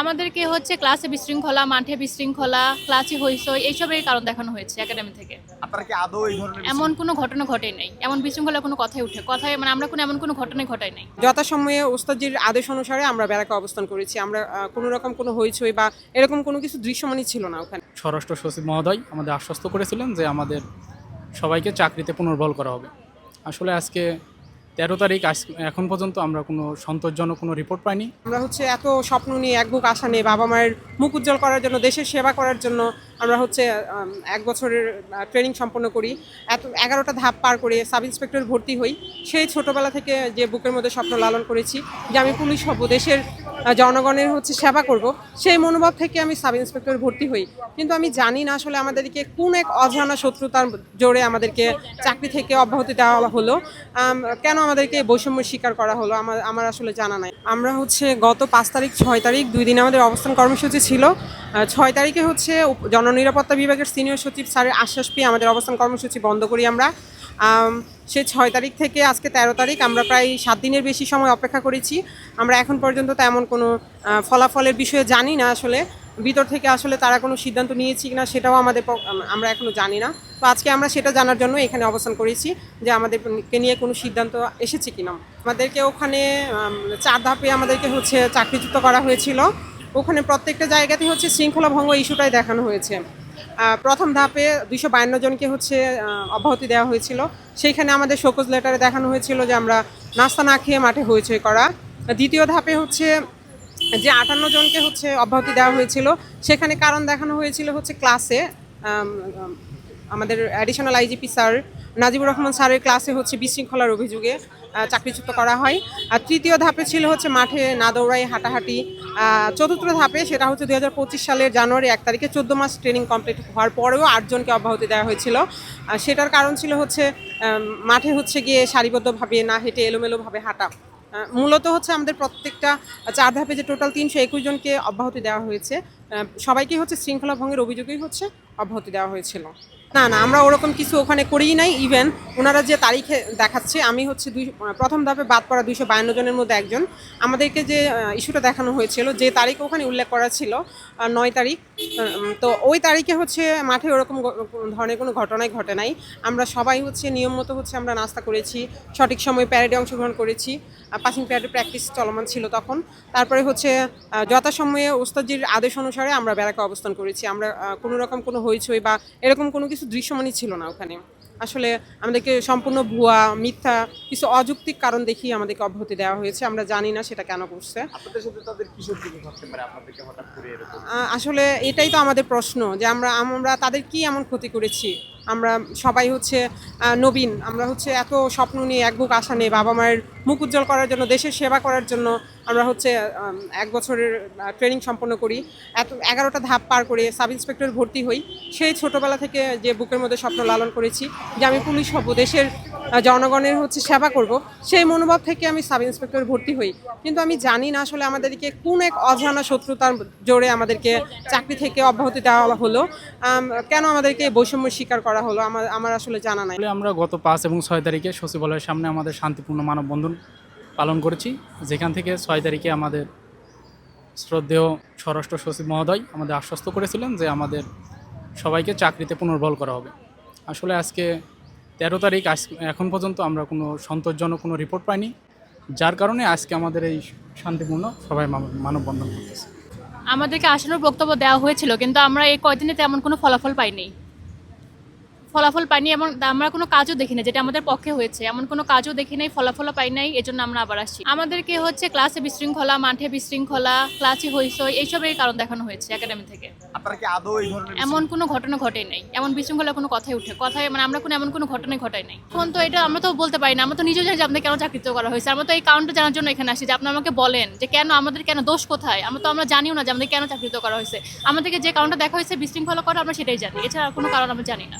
আমাদেরকে হচ্ছে ক্লাসে বিশৃঙ্খলা মাঠে বিশৃঙ্খলা ক্লাসে হইসই এইসবের কারণ দেখানো হয়েছে একাডেমি থেকে। আপনারা কি আদৌ এই ধরনের এমন কোনো ঘটনা ঘটে নাই। এমন বিশৃঙ্খলা কোনো কথাই উঠে কথায় মানে আমরা কোনো এমন কোনো ঘটনাই ঘটাই নাই। যথাসময়ে ওস্তাদজির আদেশ অনুসারে আমরা ব্যারাকে অবস্থান করেছি। আমরা কোনো রকম কোনো হইচই বা এরকম কোনো কিছু দৃশ্যমানই ছিল না ওখানে। স্বরাষ্ট্র সচিব মহোদয় আমাদের আশ্বস্ত করেছিলেন যে আমাদের সবাইকে চাকরিতে পুনর্বল করা হবে। আসলে আজকে তেরো তারিখ এখন পর্যন্ত আমরা কোনো সন্তোষজনক কোনো রিপোর্ট পাইনি। আমরা হচ্ছে এত স্বপ্ন নিয়ে এক বুক আশা নিয়ে বাবা মায়ের মুখ উজ্জ্বল করার জন্য, দেশের সেবা করার জন্য আমরা হচ্ছে এক বছরের ট্রেনিং সম্পন্ন করি। এত, এগারোটা ধাপ পার করে সাব ইন্সপেক্টর ভর্তি হই। সেই ছোটবেলা থেকে যে বুকের মধ্যে স্বপ্ন লালন করেছি যে আমি পুলিশ হব, দেশের জনগণের হচ্ছে সেবা করব, সেই মনোভাব থেকে আমি সাব ইন্সপেক্টর ভর্তি হই। কিন্তু আমি জানি না আসলে আমাদেরকে কোন এক অজানা শত্রুতার জোরে আমাদেরকে চাকরি থেকে অব্যাহতি দেওয়া হলো। কেন আমাদেরকে বৈষম্য স্বীকার করা হলো আমার আমার আসলে জানা নাই। আমরা হচ্ছে গত পাঁচ তারিখ ছয় তারিখ দুই দিন আমাদের অবস্থান কর্মসূচি ছিল। ছয় তারিখে হচ্ছে জননিরাপত্তা বিভাগের সিনিয়র সচিব স্যারের আশ্বাস পেয়ে আমাদের অবস্থান কর্মসূচি বন্ধ করি আমরা। আম, সে ছয় তারিখ থেকে আজকে তেরো তারিখ আমরা প্রায় সাত দিনের বেশি সময় অপেক্ষা করেছি। আমরা এখন পর্যন্ত তেমন কোনো ফলাফলের বিষয়ে জানি না আসলে। ভিতর থেকে আসলে তারা কোনো সিদ্ধান্ত নিয়েছি কিনা সেটাও আমাদের আমরা এখনও জানি না। তো আজকে আমরা সেটা জানার জন্য এখানে অবস্থান করেছি যে আমাদেরকে নিয়ে কোনো সিদ্ধান্ত এসেছে কিনা আমাদেরকে ওখানে চার ধাপে আমাদেরকে হচ্ছে চাকরিচ্যুত করা হয়েছিল। ওখানে প্রত্যেকটা জায়গাতে হচ্ছে শৃঙ্খলা ভঙ্গ ইস্যুটাই দেখানো হয়েছে। প্রথম ধাপে দুইশো বায়ান্ন জনকে হচ্ছে অব্যাহতি দেওয়া হয়েছিল। সেইখানে আমাদের শোকজ লেটারে দেখানো হয়েছিল যে আমরা নাস্তা না খেয়ে মাঠে হইচই করা। দ্বিতীয় ধাপে হচ্ছে যে আটান্ন জনকে হচ্ছে অব্যাহতি দেওয়া হয়েছিল। সেখানে কারণ দেখানো হয়েছিল হচ্ছে ক্লাসে আমাদের additional IGP sir Najibur Rahman স্যারের ক্লাসে হচ্ছে বিশৃঙ্খলার অভিযোগে চাকরিচ্যুত করা হয়। আর তৃতীয় ধাপে ছিল হচ্ছে মাঠে না দৌড়াই হাঁটাহাঁটি। চতুর্থ ধাপে সেটা হচ্ছে দু হাজার পঁচিশ সালের জানুয়ারি এক তারিখে চোদ্দ মাস ট্রেনিং কমপ্লিট হওয়ার পরেও আটজনকে অব্যাহতি দেওয়া হয়েছিল। সেটার কারণ ছিল হচ্ছে মাঠে হচ্ছে গিয়ে সারিবদ্ধভাবে না হেঁটে এলোমেলোভাবে হাঁটা। মূলত হচ্ছে আমাদের প্রত্যেকটা চার ধাপে যে টোটাল তিনশো একুশ জনকে অব্যাহতি দেওয়া হয়েছে সবাইকে হচ্ছে শৃঙ্খলা ভঙ্গের অভিযোগই হচ্ছে অব্যাহতি দেওয়া হয়েছিল। না না, আমরা ওরকম কিছু ওখানে করিই নাই ইভেন ওনারা যে তারিখে দেখাচ্ছে, আমি হচ্ছে দুই, প্রথম ধাপে বাদ পড়া দুইশো বায়ান্ন জনের মধ্যে একজন। আমাদেরকে যে ইস্যুটা দেখানো হয়েছিল, যে তারিখ ওখানে উল্লেখ করা ছিল নয় তারিখ তো ওই তারিখে হচ্ছে মাঠে ওরকম ধরনের কোনো ঘটনাই ঘটে নাই। আমরা সবাই হচ্ছে নিয়ম মতো হচ্ছে আমরা নাস্তা করেছি, সঠিক সময় প্যারেডে অংশগ্রহণ করেছি পাসিং প্যারেডে প্র্যাকটিস চলমান ছিল তখন। তারপরে হচ্ছে যথাসময়ে ওস্তাদজির আদেশ অনুসারে আমরা ব্যারাকে অবস্থান করেছি। আমরা কোনো রকম কোনো হইচই বা এরকম কোনো কিছু দৃশ্যমানই ছিল না ওখানে। আসলে আমাদেরকে সম্পূর্ণ ভুয়া মিথ্যা কিছু অযৌক্তিক কারণ দেখিয়ে আমাদেরকে অব্যাহতি দেওয়া হয়েছে। আমরা জানি না সেটা কেন করছে আসলে এটাই তো আমাদের প্রশ্ন যে আমরা আমরা তাদের কি এমন ক্ষতি করেছি? আমরা সবাই হচ্ছে নবীন। আমরা হচ্ছে এত স্বপ্ন নিয়ে এক বুক আশা নিয়ে বাবা মায়ের মুখ উজ্জ্বল করার জন্য, দেশের সেবা করার জন্য আমরা হচ্ছে এক বছরের ট্রেনিং সম্পন্ন করি। এত, এগারোটা ধাপ পার করে সাব ইন্সপেক্টর ভর্তি হই। সেই ছোটোবেলা থেকে যে বুকের মধ্যে স্বপ্ন লালন করেছি যে আমি পুলিশ হব, দেশের জনগণের হচ্ছে সেবা করব। সেই মনোভাব থেকে আমি সাব ইন্সপেক্টর ভর্তি হই। কিন্তু আমি জানি না আসলে আমাদেরকে কোন এক অজানা শত্রুতার জোরে আমাদেরকে চাকরি থেকে অব্যাহতি দেওয়া হলো। কেন আমাদেরকে বৈষম্য স্বীকার করা হলো আমার আমার আসলে জানা নাই। আমরা গত পাঁচ এবং ছয় তারিখে সচিবালয়ের সামনে আমাদের শান্তিপূর্ণ মানববন্ধন পালন করেছি। যেখান থেকে ছয় তারিখে আমাদের শ্রদ্ধেয় স্বরাষ্ট্র সচিব মহোদয় আমাদের আশ্বস্ত করেছিলেন যে আমাদের সবাইকে চাকরিতে পুনর্বল করা হবে। আসলে আজকে তেরো তারিখ আজ এখন পর্যন্ত আমরা কোনো সন্তোষজনক কোনো রিপোর্ট পাইনি, যার কারণে আজকে আমাদের এই শান্তিপূর্ণ সবাই মানব- মানববন্ধন করতেছে। আমাদেরকে আসানোর বক্তব্য দেওয়া হয়েছিল, কিন্তু আমরা এই কয়দিনে তেমন কোনো ফলাফল পাইনি। ফলাফল পাইনি এমন আমরা কোনো কাজও দেখি না যেটা আমাদের পক্ষে হয়েছে। এমন কোনো কাজও দেখি নাই ফলাফলও পাই নাই এজন্য আমরা আবার আসছি। আমাদেরকে হচ্ছে ক্লাসে বিশৃঙ্খলা মাঠে বিশৃঙ্খলা ক্লাসে হইসই এইসবের কারণ দেখানো হয়েছে একাডেমি থেকে। এমন কোনো ঘটনা ঘটে নাই। এমন বিশৃঙ্খলা কোনো কথাই উঠে কথায় মানে আমরা কোনো এমন কোনো ঘটনাই ঘটাই নাই। এখন তো এটা আমরা তো বলতে পারি না আমরা তো নিজেও জানি যে আমাদের কেন চাকরিত করা হয়েছে। আমরা তো এই কারণটা জানার জন্য এখানে আসি যে আপনি আমাকে বলেন যে কেন আমাদের কেন দোষ কোথায়? আমরা তো আমরা জানিও না যে আমাদের কেন চাকরিত করা হয়েছে। আমাদেরকে যে কারণটা দেখা হয়েছে বিশৃঙ্খলা করা আমরা সেটাই জানি। এছাড়া কোনো কারণ আমরা জানি না।